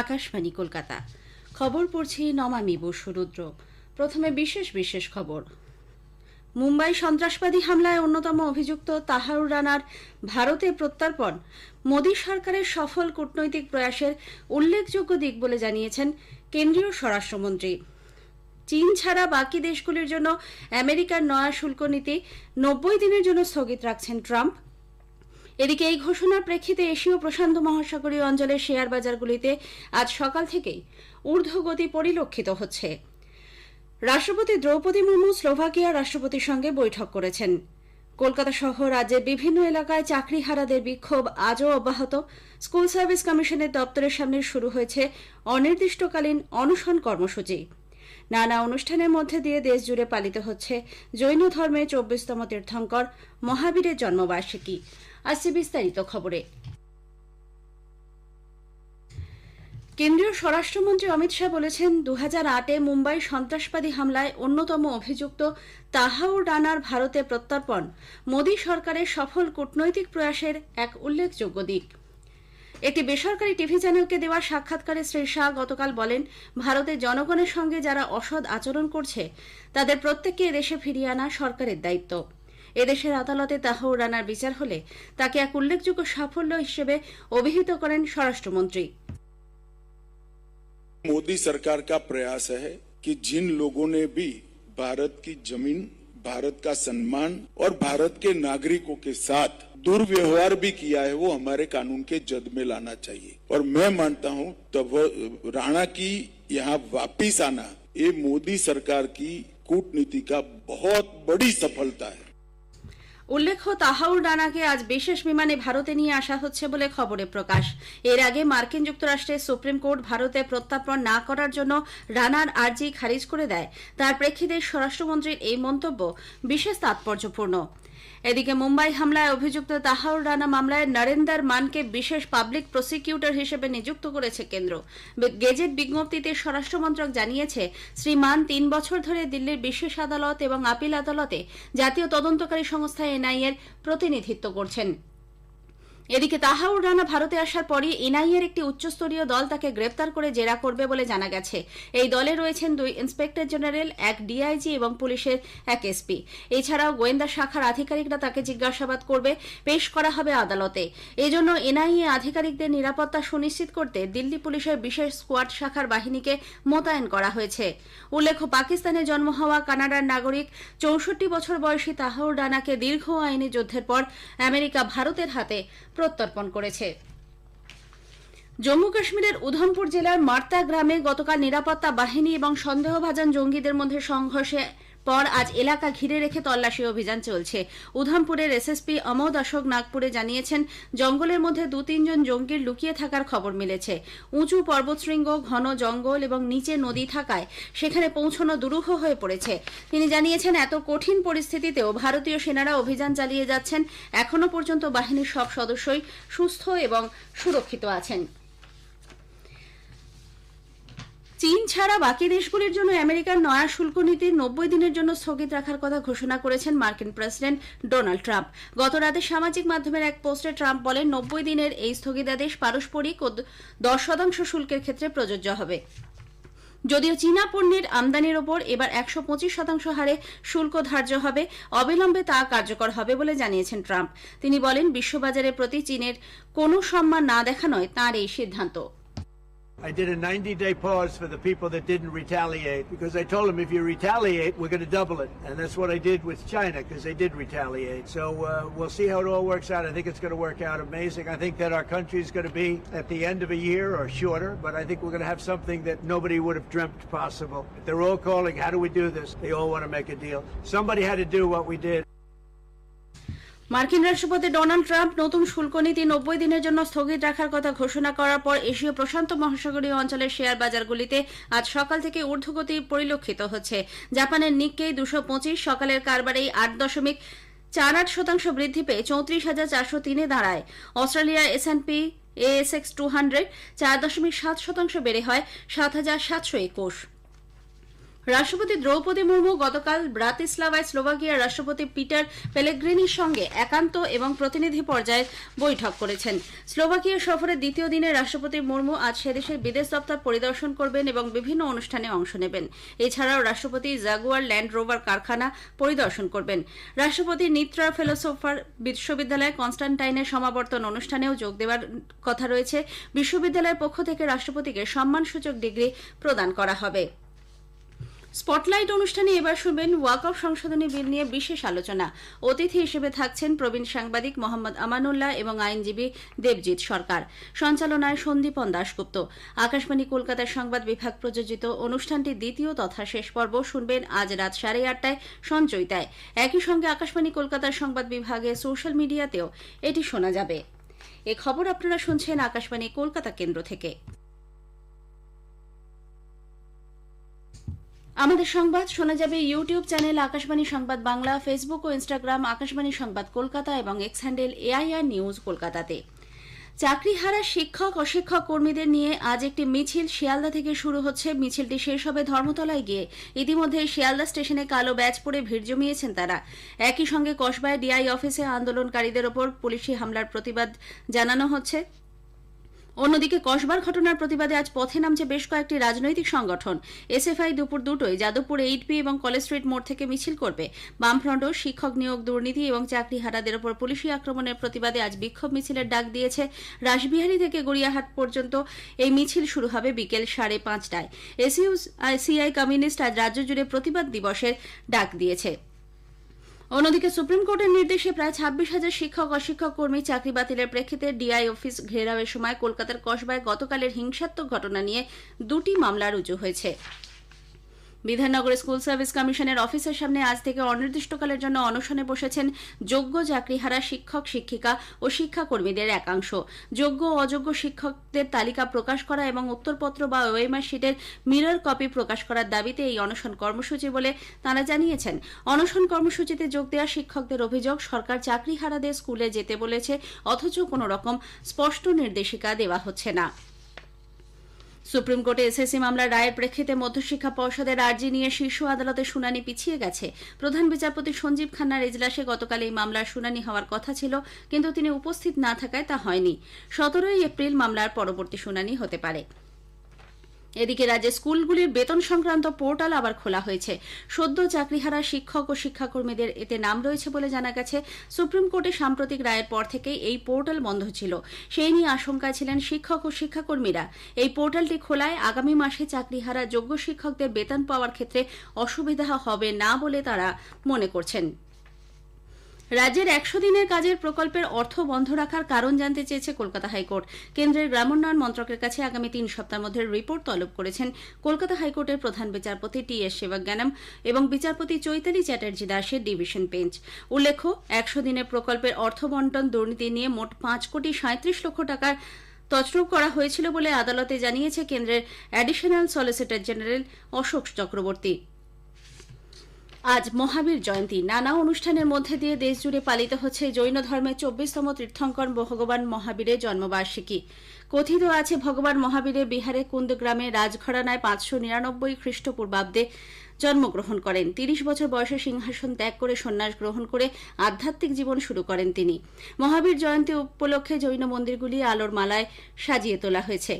আকাশবাণী, কলকাতা। খবর পড়ছি নমামি বসুরুদ্র প্রথমে বিশেষ বিশেষ খবর। মুম্বাই সন্ত্রাসবাদী হামলায় অন্যতম অভিযুক্ত তাহারুর রানার ভারতে প্রত্যর্পণ। মোদী সরকারের সফল কূটনৈতিক প্রয়াসের উল্লেখযোগ্য দিক বলে জানিয়েছেন কেন্দ্রীয় স্বরাষ্ট্রমন্ত্রী। চীন ছাড়া বাকি দেশগুলির জন্য আমেরিকার নয়া শুল্ক নীতি নব্বই দিনের জন্য স্থগিত রাখছেন ট্রাম্প। এদিকে এই ঘোষণার প্রেক্ষিতে এশীয় প্রশান্ত মহাসাগরীয় অঞ্চলের শেয়ার বাজারগুলিতে আজ সকাল থেকেই ঊর্ধ্বগতি পরিলক্ষিত হচ্ছে। রাষ্ট্রপতি দ্রৌপদী মুর্মু স্লোভাকিয়ার রাষ্ট্রপতির সঙ্গে বৈঠক করেছেন। কলকাতা সহ রাজ্যের বিভিন্ন এলাকায় চাকরিহারাদের বিক্ষোভ আজও অব্যাহত। স্কুল সার্ভিস কমিশনের দপ্তরের সামনে শুরু হয়েছে অনির্দিষ্টকালীন অনশন কর্মসূচি। নানা অনুষ্ঠানের মধ্যে দিয়ে দেশ জুড়ে পালিত হচ্ছে জৈন ধর্মের চব্বিশতম তীর্থঙ্কর মহাবীরের জন্মবার্ষিকী। আসছে বিস্তারিত খবরে। কেন্দ্রীয় স্বরাষ্ট্রমন্ত্রী অমিত শাহ বলেছেন দু হাজার আটে মুম্বাই সন্ত্রাসবাদী হামলায় অন্যতম অভিযুক্ত তাহাউর রানার ভারতে প্রত্যর্পণ। মোদী সরকারের সফল কূটনৈতিক প্রয়াসের এক উল্লেখযোগ্য দিক। একটি বেসরকারি টিভি চ্যানেলকে দেওয়া সাক্ষাৎকারে শ্রী শাহ গতকাল বলেন ভারতের জনগণের সঙ্গে যারা অসৎ আচরণ করছে তাদের প্রত্যেককে এদেশে ফিরিয়ে আনা সরকারের দায়িত্ব এদেশের আদালতে তাহাউর রানার বিচার হলে তাকে এক উল্লেখযোগ্য সাফল্য হিসেবে অভিহিত করেন স্বরাষ্ট্রমন্ত্রী मोदी सरकार का प्रयास है कि जिन लोगों ने भी भारत की जमीन भारत का सम्मान और भारत के नागरिकों के साथ दुर्व्यवहार भी किया है वो हमारे कानून के जद में लाना चाहिए और मैं मानता हूं तब राणा की यहाँ वापिस आना ये मोदी सरकार की कूटनीति का बहुत बड़ी सफलता है উল্লেখ্য তাহাউর রানাকে আজ বিশেষ বিমানে ভারতে নিয়ে আসা হচ্ছে বলে খবরে প্রকাশ এর আগে মার্কিন যুক্তরাষ্ট্রের সুপ্রিম কোর্ট ভারতে প্রত্যার্পণ না করার জন্য রানার আর্জি খারিজ করে দেয় তার প্রেক্ষিতে স্বরাষ্ট্রমন্ত্রীর এই মন্তব্য বিশেষ তাৎপর্যপূর্ণ এদিকে মুম্বাই হামলায় অভিযুক্ত তাহাউর রানা মামলায় নরেন্দার মানকে বিশেষ পাবলিক প্রসিকিউটর হিসেবে নিযুক্ত করেছে কেন্দ্র। গেজেট বিজ্ঞপ্তিতে স্বরাষ্ট্রমন্ত্রক জানিয়েছে, শ্রী মান তিন বছর ধরে দিল্লির বিশেষ আদালত এবং আপিল আদালতে জাতীয় তদন্তকারী সংস্থা এনআইএর এর প্রতিনিধিত্ব করছেন। এদিকে তাহাউর রানা ভারতে আসার পরই এনআইএর একটি উচ্চস্তরীয় দল তাকে গ্রেপ্তার করে জেরা করবে বলে জানা গেছে। এই দলে রয়েছেন দুই ইন্সপেক্টর জেনারেল, এক ডিআইজি এবং পুলিশের এক এসপি। এছাড়াও গোয়েন্দা শাখার আধিকারিকরা তাকে জিজ্ঞাসাবাদ করবে, পেশ করা হবে আদালতে। এজন্য এনআইএ আধিকারিকদের নিরাপত্তা সুনিশ্চিত করতে দিল্লি পুলিশের বিশেষ স্কোয়াড শাখার বাহিনীকে মোতায়েন করা হয়েছে। উল্লেখ্য, পাকিস্তানে জন্ম হওয়া কানাডার নাগরিক চৌষট্টি বছর বয়সী তাহাউর রানাকে দীর্ঘ আইনি যুদ্ধের পর আমেরিকা ভারতের হাতে প্রত্যর্পণ করেছে। জম্মু কাশ্মীরের উধমপুর জেলার মার্তা গ্রামে গতকাল নিরাপত্তা বাহিনী এবং সন্দেহভাজন জঙ্গিদের মধ্যে সংঘর্ষে পর আজ এলাকা ঘিরে রেখে তল্লাশি অভিযান চলছে। উধমপুরের এসএসপি অমোদ অশোক নাগপুরে জানিয়েছেন, জঙ্গলের মধ্যে দু তিনজন জঙ্গির লুকিয়ে থাকার খবর মিলেছে। উঁচু পর্বতশৃঙ্গ, ঘন জঙ্গল এবং নিচে নদী থাকায় সেখানে পৌঁছানো দুরূহ হয়ে পড়েছে। তিনি জানিয়েছেন, এত কঠিন পরিস্থিতিতেও ভারতীয় সেনারা অভিযান চালিয়ে যাচ্ছেন। এখনও পর্যন্ত বাহিনীর সব সদস্যই সুস্থ এবং সুরক্ষিত আছেন। চীন ছাড়া বাকি দেশগুলির জন্য আমেরিকার নয়া শুল্ক নীতি নব্বই দিনের জন্য স্থগিত রাখার কথা ঘোষণা করেছেন মার্কিন প্রেসিডেন্ট ডোনাল্ড ট্রাম্প। গত রাতে সামাজিক মাধ্যমের এক পোস্টে ট্রাম্প বলেন, নব্বই দিনের এই স্থগিতাদেশ পারস্পরিক ও দশ শতাংশ শুল্কের ক্ষেত্রে প্রযোজ্য হবে। যদিও চীনা পণ্যের আমদানির ওপর এবার একশো পঁচিশ শতাংশ হারে শুল্ক ধার্য হবে, অবিলম্বে তা কার্যকর হবে বলে জানিয়েছেন ট্রাম্প। তিনি বলেন বিশ্ববাজারের প্রতি চীনের কোনো সম্মান না দেখানোয় তাঁর এই সিদ্ধান্ত। I did a 90 day pause for the people that didn't retaliate because I told them if you retaliate, we're going to double it. And that's what I did with China because they did retaliate. So uh, we'll see how it all works out. I think it's going to work out amazing. I think that our country is going to be at the end of a year or shorter, but I think we're going to have something that nobody would have dreamt possible. They're all calling, how do we do this? They all want to make a deal. Somebody had to do what we did. মার্কিন রাষ্ট্রপতি Donald Trump নতুন শুল্ক নীতি নব্বই দিনের জন্য স্থগিত রাখার কথা ঘোষণা করার পর এশীয় প্রশান্ত মহাসাগরীয় অঞ্চলের শেয়ার বাজারগুলিতে আজ সকাল থেকে ঊর্ধ্বগতি পরিলক্ষিত হচ্ছে। জাপানের নিক্কেই দুশো পঁচিশ সকালের কারবারেই আট দশমিক চার আট শতাংশ বৃদ্ধি পেয়ে চৌত্রিশ হাজার চারশো তিনে দাঁড়ায়। অস্ট্রেলিয়ার এসএনপি এএসএক্স টু হান্ড্রেড চার দশমিক সাত শতাংশ বেড়ে হয় সাত হাজার সাতশো একুশ। রাষ্ট্রপতি দ্রৌপদী মুর্মু গতকাল ব্রাতিস্লাভায় স্লোভাকিয়ার রাষ্ট্রপতি পিটার পেলেগ্রিনির সঙ্গে একান্ত এবং প্রতিনিধি পর্যায়ে বৈঠক করেছেন। স্লোভাকিয়া সফরের দ্বিতীয় দিনে রাষ্ট্রপতি মুর্মু আজ সেদেশের বিদেশ দপ্তর পরিদর্শন করবেন এবং বিভিন্ন অনুষ্ঠানে অংশ নেবেন। এছাড়াও রাষ্ট্রপতি জাগুয়ার ল্যান্ড রোভার কারখানা পরিদর্শন করবেন। রাষ্ট্রপতি নিত্রা ফেলোসোফার বিশ্ববিদ্যালয়ে কনস্টান্টাইনের সমাবর্তন অনুষ্ঠানেও যোগ দেওয়ার কথা রয়েছে। বিশ্ববিদ্যালয়ের পক্ষ থেকে রাষ্ট্রপতিকে সম্মানসূচক ডিগ্রি প্রদান করা হবে। স্পটলাইট অনুষ্ঠানে এবার শুনবেন ওয়াকফ সংশোধনী বিল নিয়ে বিশেষ আলোচনা। অতিথি হিসেবে থাকছেন প্রবীণ সাংবাদিক মোহাম্মদ আমানুল্লাহ এবং আইনজীবী দেবজিৎ সরকার। সঞ্চালনায় সন্দীপন দাশগুপ্ত। আকাশবাণী কলকাতার সংবাদ বিভাগ প্রযোজিত অনুষ্ঠানটির দ্বিতীয় তথা শেষ পর্ব শুনবেন আজ রাত সাড়ে আটটায় সঞ্চয়িতায়। একই সঙ্গে আকাশবাণী কলকাতার সংবাদ বিভাগে সোশ্যাল মিডিয়াতেও এটি শোনা যাবে। এ খবর আপনারা শুনছেন আকাশবাণী কলকাতা কেন্দ্র থেকে। আমাদের সংবাদ শোনা যাবে YouTube channel Akashvani Sangbad Bangla, Facebook ও ইনস্টাগ্রাম, আকাশবাণী সংবাদ কলকাতা এবং এক্স হ্যান্ডেল এআইআর নিউজ কলকাতাতে। চাকরিহারা শিক্ষক, অশিক্ষক কর্মীদের নিয়ে আজ একটি মিছিল শিয়ালদা থেকে শুরু হচ্ছে। মিছিলটি শেষ হবে ধর্মতলায় গিয়ে। ইতিমধ্যে শিয়ালদা স্টেশনে কালো ব্যাচ পরে ভিড় জমিয়েছেন তারা। একই সঙ্গে কসবায় ডিআই অফিসে আন্দোলনকারীদের ওপর পুলিশি হামলার প্রতিবাদ জানানো হচ্ছে। অন্যদিকে কসবার ঘটনার প্রতিবাদে আজ পথে নামছে বেশ কয়েকটি রাজনৈতিক সংগঠন। এসএফআই দুপুর দুটোই যাদবপুর এইটপি এবং কলেজ স্ট্রিট মোড় থেকে মিছিল করবে। বামফ্রন্ট শিক্ষক নিয়োগ, দুর্নীতি এবং চাকরিহারাদের ওপর পুলিশি আক্রমণের প্রতিবাদে আজ বিক্ষোভ মিছিলের ডাক দিয়েছে রাসবিহারী থেকে গড়িয়াহাট পর্যন্ত। এই মিছিল শুরু হবে বিকেল সাড়ে পাঁচটায়। এসইউ সিআই কমিউনিস্ট আজ রাজ্য জুড়ে প্রতিবাদ দিবসের ডাক দিয়েছে। অন্যদিকে সুপ্রিম কোর্টের নির্দেশে প্রায় ছাব্বিশ হাজার শিক্ষক, অশিক্ষক, কর্মী চাকরি বাতিলের প্রেক্ষিতে ডিআই অফিস ঘেরাওয়ের সময় কলকাতার কসবায় গতকালের হিংসাত্মক ঘটনা নিয়ে দুটি মামলা রুজু হয়েছে। বিধাননগর স্কুল সার্ভিস কমিশনের অফিসের সামনে আজ থেকে অনির্দিষ্টকালের জন্য অনশনে বসেছেন যোগ্য চাকরিহারা শিক্ষক, শিক্ষিকা ও শিক্ষাকর্মীদের একাংশ। যোগ্য অযোগ্য শিক্ষকদের তালিকা প্রকাশ করা এবং উত্তরপত্র বা ওয়েমার শিটের মিরর কপি প্রকাশ করার দাবিতে এই অনশন কর্মসূচি বলে তারা জানিয়েছেন। অনশন কর্মসূচিতে যোগ দেওয়া শিক্ষকদের অভিযোগ, সরকার চাকরিহারাদের স্কুলে যেতে বলেছে, অথচ কোনো রকম স্পষ্ট নির্দেশিকা দেওয়া হচ্ছে না। সুপ্রিম কোর্টে এসএসসি মামলার রায়ের প্রেক্ষিতে মধ্যশিক্ষা পর্ষদের আর্জি নিয়ে শীর্ষ আদালতে শুনানি পিছিয়ে গেছে। প্রধান বিচারপতি সঞ্জীব খান্নার এজলাসে গতকাল এই মামলার শুনানি হওয়ার কথা ছিল, কিন্তু তিনি উপস্থিত না থাকায় তা হয়নি। সতেরোই এপ্রিল মামলার পরবর্তী শুনানি হতে পারে। এদিকে রাজ্যে স্কুলগুলির বেতন সংক্রান্ত পোর্টাল আবার খোলা হয়েছে। সদ্য চাকরিহারা শিক্ষক ও শিক্ষাকর্মীদের এতে নাম রয়েছে বলে জানা গেছে। সুপ্রিম কোর্টে সাম্প্রতিক রায়ের পর থেকেই এই পোর্টাল বন্ধ ছিল। সেই নিয়ে আশঙ্কায় ছিলেন শিক্ষক ও শিক্ষাকর্মীরা। এই পোর্টালটি খোলায় আগামী মাসে চাকরিহারা যোগ্য শিক্ষকদের বেতন পাওয়ার ক্ষেত্রে অসুবিধা হবে না বলে তারা মনে করছেন। রাজ্যের একশো দিনের কাজের প্রকল্পের অর্থ বন্ধ রাখার কারণ জানতে চেয়েছে কলকাতা হাইকোর্ট। কেন্দ্রের গ্রামোন্নয়ন মন্ত্রকের কাছে আগামী তিন সপ্তাহের মধ্যে রিপোর্ট তলব করেছেন কলকাতা হাইকোর্টের প্রধান বিচারপতি টি এস সেবাজ্ঞানম এবং বিচারপতি চৈতালি চ্যাটার্জি দাসের ডিভিশন বেঞ্চ। উল্লেখ্য, একশো দিনের প্রকল্পের অর্থ বন্টন দুর্নীতি নিয়ে মোট পাঁচ কোটি সাঁত্রিশ লক্ষ টাকার তছরূপ করা হয়েছিল বলে আদালতে জানিয়েছে কেন্দ্রের additional solicitor general Ashok Chakraborty. আজ মহাবীর জয়ন্তী। নানা অনুষ্ঠানের মধ্যে দিয়ে দেশজুড়ে পালিত হচ্ছে জৈন ধর্মের চব্বিশতম তীর্থঙ্কর ভগবান মহাবীরের জন্মবার্ষিকী। কথিত আছে, ভগবান মহাবীরের বিহারে কুন্দ গ্রামে রাজঘরানায় পাঁচশো নিরানব্বই খ্রিস্টপূর্বাব্দে জন্মগ্রহণ করেন। তিরিশ বছর বয়সে সিংহাসন ত্যাগ করে সন্ন্যাস গ্রহণ করে আধ্যাত্মিক জীবন শুরু করেন তিনি। মহাবীর জয়ন্তী উপলক্ষে জৈন মন্দিরগুলি আলোর মালায় সাজিয়ে তোলা হয়েছে।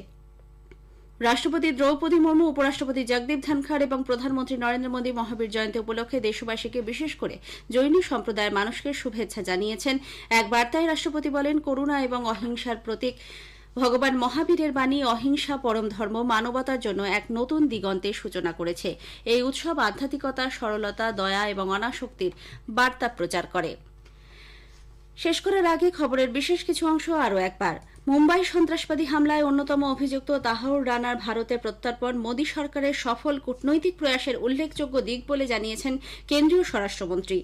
রাষ্ট্রপতি দ্রৌপদী মুর্মু, উপরাষ্ট্রপতি জগদীপ ধনখড় এবং প্রধানমন্ত্রী নরেন্দ্র মোদী মহাবীর জয়ন্তী উপলক্ষে দেশবাসীকে বিশেষ করে জৈন সম্প্রদায়ের মানুষকে শুভেচ্ছা জানিয়েছেন। এক বার্তায় রাষ্ট্রপতি বলেন, করুণা এবং অহিংসার প্রতীক। ভগবান মহাবীরের বাণী অহিংসা, পরম ধর্ম, মানবতার জন্য এক নতুন দিগন্তের সূচনা করেছে। এই উৎসব আধ্যাত্মিকতা, সরলতা, দয়া এবং অনাসক্তির বার্তা প্রচার করে। শেষ করার আগে খবরের বিশেষ কিছু অংশ আরও একবার। মুম্বাই সন্ত্রাসবাদী হামলায় অন্যতম অভিযুক্ত তাহাউর রানার ভারতে প্রত্যর্পণ। মোদী সরকারের সফল কূটনৈতিক প্রয়াসের উল্লেখযোগ্য দিক বলে জানিয়েছেন কেন্দ্রীয় স্বরাষ্ট্রমন্ত্রী।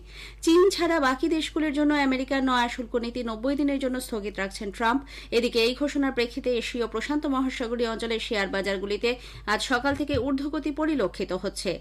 চীন ছাড়া বাকি দেশগুলির জন্য আমেরিকার নয়া শুল্ক নীতি নব্বই দিনের জন্য স্থগিত রাখছেন ট্রাম্প। এদিকে এই ঘোষণার প্রেক্ষিতে এশীয় প্রশান্ত মহাসাগরীয় অঞ্চলের শেয়ার বাজারগুলিতে আজ সকাল থেকে ঊর্ধ্বগতি পরিলক্ষিত হচ্ছে।